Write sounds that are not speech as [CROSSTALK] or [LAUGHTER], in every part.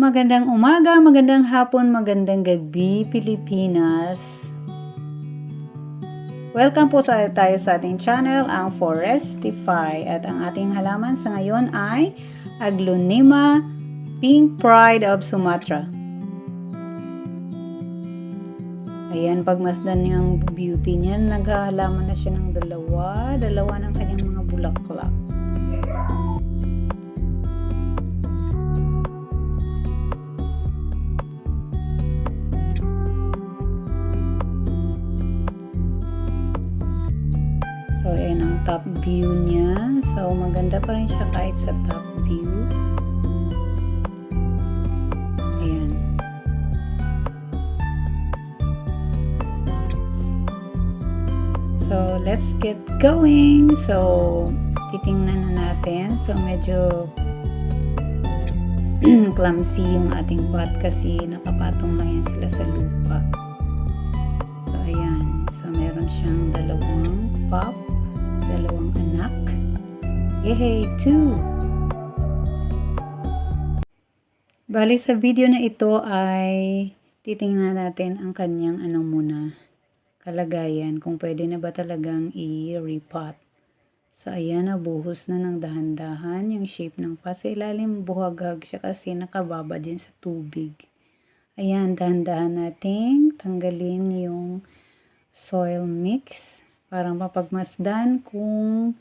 Magandang umaga, magandang hapon, magandang gabi, Pilipinas. Welcome po sa tayo sa ating channel, ang Forestify. At ang ating halaman sa ngayon ay Aglonema Pink Pride of Sumatra. Ayan, pagmasdan niyo ang beauty niya, naghahalaman na siya ng dalawa, dalawa ng kanyang mga bulaklak. So, ayan ang top view niya. So, maganda pa rin siya kahit sa top view. Ayan. So, let's get going. So, titingnan na natin. So, medyo [CLEARS THROAT] clumsy yung ating pot kasi nakapatong lang yan sila sa lupa. So, ayan. So, meron siyang dalawang pop. Yay! Two! Bali, sa video na ito ay titingnan natin ang kanyang ano muna, kalagayan, kung pwede na ba talagang i-repot. So, ayan, nabuhos na ng dahan-dahan yung shape ng pot. Sa ilalim, buhaghag siya kasi nakababa din sa tubig. Ayan, dahan-dahan nating tanggalin yung soil mix para mapagmasdan kung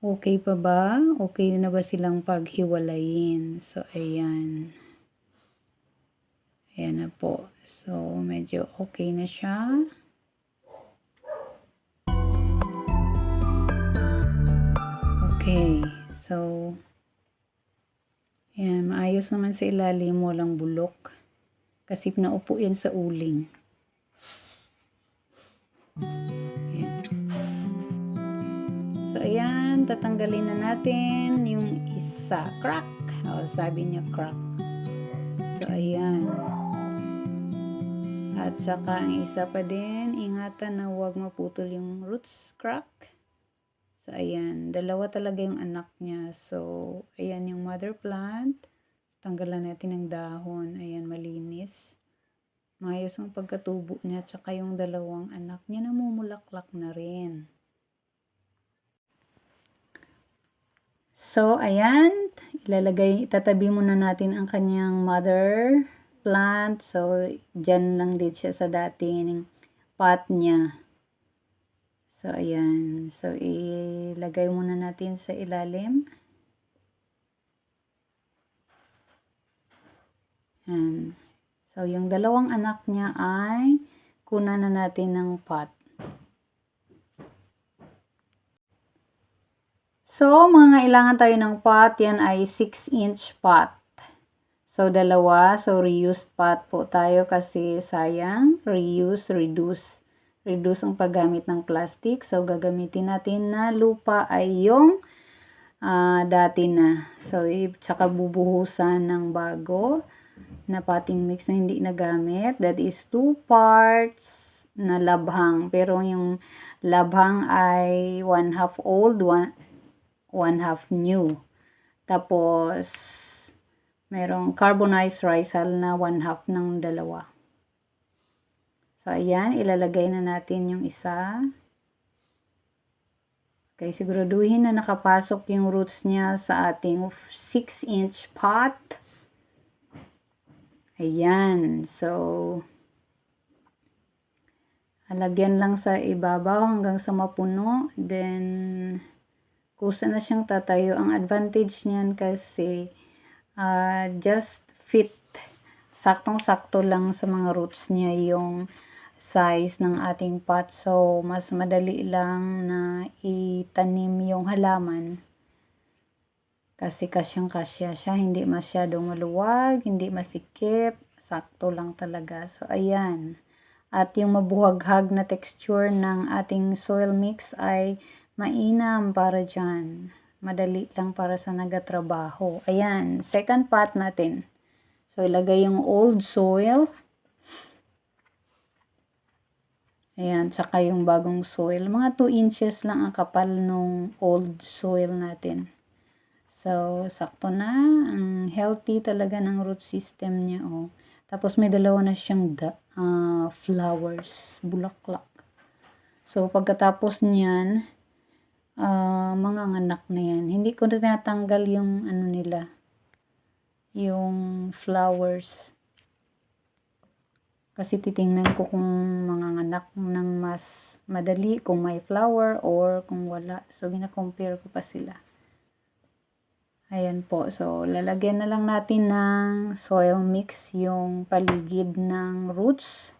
okay pa ba, okay na ba silang paghiwalayin. So, ayan. Ayan na po. So, medyo okay na siya. Okay. So, ayan. Maayos naman sa ilalim. Walang bulok. Kasi naupo yan sa uling. Ayan. So, ayan. Tatanggalin na natin yung isa. Crack. O, sabi niya crack. So, ayan. At saka ang isa pa din, ingatan na huwag maputol yung roots crack. So, ayan. Dalawa talaga yung anak niya. So, ayan yung mother plant. Tanggalan natin ng dahon. Ayan, malinis. Mayos ang pagkatubo niya. Tsaka yung dalawang anak niya namumulaklak na rin. So, ayan. Ilalagay, itatabi muna natin ang kanyang mother plant. So, dyan lang din siya sa dating pot niya. So, ayan. So, ilagay muna natin sa ilalim. Ayan. So, yung dalawang anak niya ay kunan na natin ng pot. So, mga kailangan tayo ng pot. Yan ay 6 inch pot. So, dalawa. So, reused pot po tayo kasi sayang. Reuse, reduce. Reduce ang paggamit ng plastic. So, gagamitin natin na lupa ay yung ah, dati na. So, tsaka bubuhusan ng bago na potting mix na hindi nagamit. That is two parts na labhang. Pero yung labhang ay one half old, one, one half new. Tapos, merong carbonized rice hull na one half ng dalawa. So, ayan, ilalagay na natin yung isa. Okay, siguraduhin na nakapasok yung roots niya sa ating 6 inch pot. Ayan, so, halagyan lang sa ibabaw hanggang sa mapuno. Then, kusa na siyang tatayo. Ang advantage niyan kasi, ah, just fit. Saktong-sakto lang sa mga roots niya yung size ng ating pot. So, mas madali lang na itanim yung halaman. Kasi kasyang kasya siya. Hindi masyadong maluwag, hindi masikip. Sakto lang talaga. So, ayan. At yung mabuhaghag na texture ng ating soil mix ay mainam para dyan. Madali lang para sa nagatrabaho. Ayan. Second pot natin. So, ilagay yung old soil. Ayan, tsaka yung bagong soil. Mga 2 inches lang ang kapal nung old soil natin. So, sakto na. Ang healthy talaga ng root system niya, oh. Tapos may dalawa na siyang da, ah, flowers, bulaklak. So, pagkatapos niyan, ah, mga anak na yan. Hindi ko na tinatanggal yung ano nila, yung flowers. Kasi titingnan ko kung mga anak ng mas madali, kung may flower or kung wala. So, gina-compare ko pa sila. Ayan po. So, lalagyan na lang natin ng soil mix yung paligid ng roots.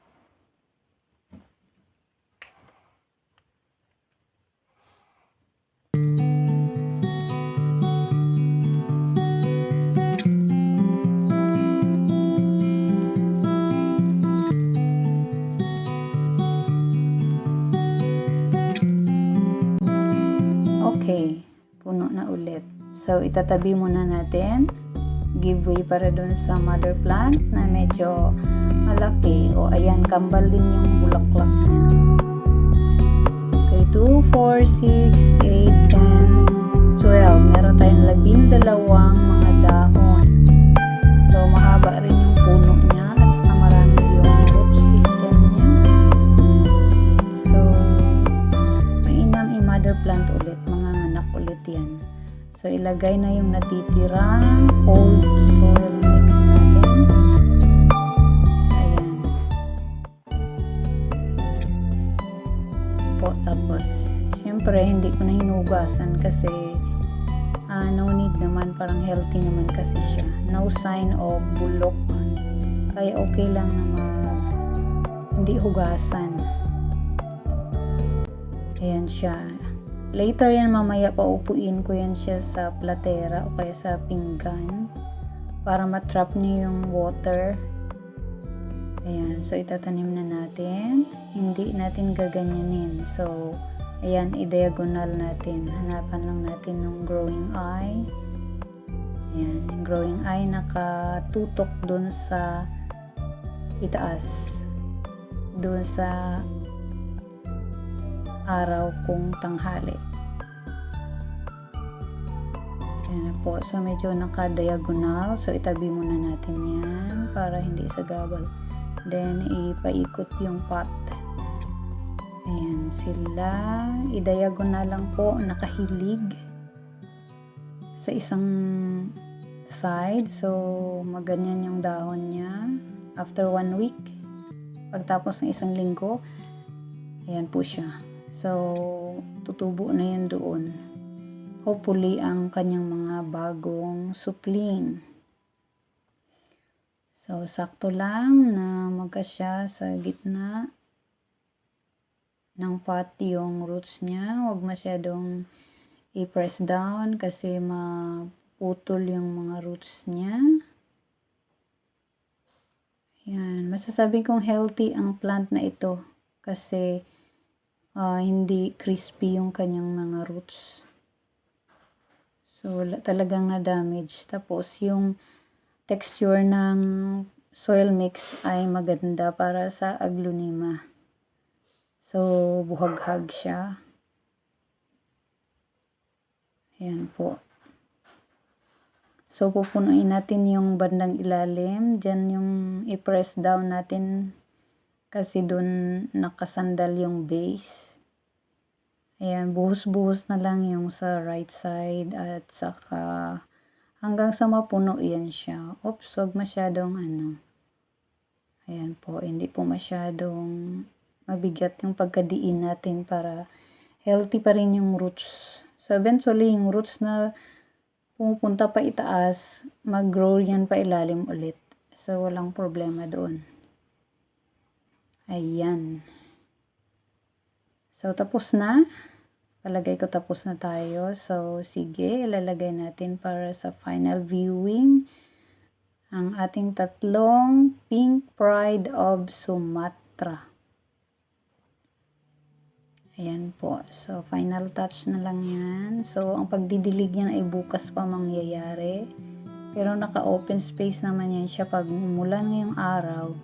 Okay, puno na ulit. So, itatabi muna natin. Give way para dun sa mother plant na medyo malaki. O, ayan, kambal din yung bulaklak niya. Okay, 2, 4, 6, 8, 10, 12. Meron tayong labing ilagay na yung natitirang old soil mix natin. Ayan. Po, tapos, syempre, hindi ko na hinugasan kasi ah, no need naman, parang healthy naman kasi siya. No sign of bulok. Kaya okay lang na mag, hindi hugasan. Ayan siya. Later yan mamaya paupuin ko yan siya sa platera o kaya sa pinggan para matrap niya yung water. Ayan, so itatanim na natin. Hindi natin gaganyanin. So, ayan, i-diagonal natin. Hanapan lang natin ng growing eye. Ayan, yung growing eye nakatutok dun sa itaas. Dun sa araw kung tanghali. Ayan na po. So, medyo naka-diagonal. So, itabi muna natin yan para hindi sagabal. Then, ipaikot yung pot. Ayan sila. I-diagonal lang po. Nakahilig sa isang side. So, maganyan yung dahon niya. After one week, pagtapos ng isang linggo, ayan po siya. So, tutubo na yun doon. Hopefully, ang kanyang mga bagong supling. So, sakto lang na magkasya sa gitna ng pot yung roots niya. Huwag masyadong i-press down kasi maputol yung mga roots niya. Yan. Masasabi kong healthy ang plant na ito kasi ah, hindi crispy yung kanyang mga roots. So, talagang na-damage. Tapos, yung texture ng soil mix ay maganda para sa aglonema. So, buhaghag siya. Ayan po. So, pupunuin natin yung bandang ilalim. Diyan yung i-press down natin kasi doon nakasandal yung base. Ayan, buhos-buhos na lang yung sa right side at saka hanggang sa mapuno yan siya. Oops, wag masyadong ano. Ayan po, hindi po masyadong mabigat yung pagkadiin natin para healthy pa rin yung roots. So, eventually, yung roots na pumupunta pa itaas, mag-grow yan pa ilalim ulit. So, walang problema doon. Ayan. So, tapos na. Palagay ko tapos na tayo. So, sige, ilalagay natin para sa final viewing ang ating tatlong Pink Pride of Sumatra. Ayan po. So, final touch na lang yan. So, ang pagdidilig niyan ay bukas pa mangyayari. Pero naka-open space naman yan siya pag mula ngayong araw,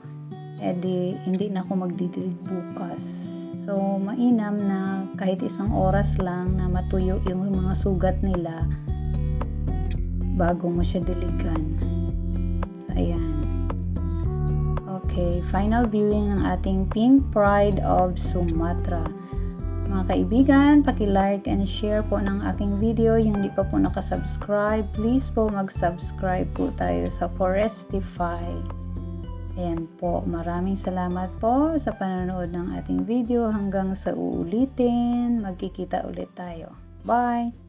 edi hindi na ako magdidilig bukas. So, mainam na kahit isang oras lang na matuyo yung mga sugat nila bago mo siya diligan. So, ayan. Okay, final viewing ng ating Pink Pride of Sumatra. Mga kaibigan, paki-like and share po ng aking video. Yung di pa po nakasubscribe, please po mag-subscribe po tayo sa Forestify. Ayan po, maraming salamat po sa panonood ng ating video. Hanggang sa uulitin, magkikita ulit tayo. Bye!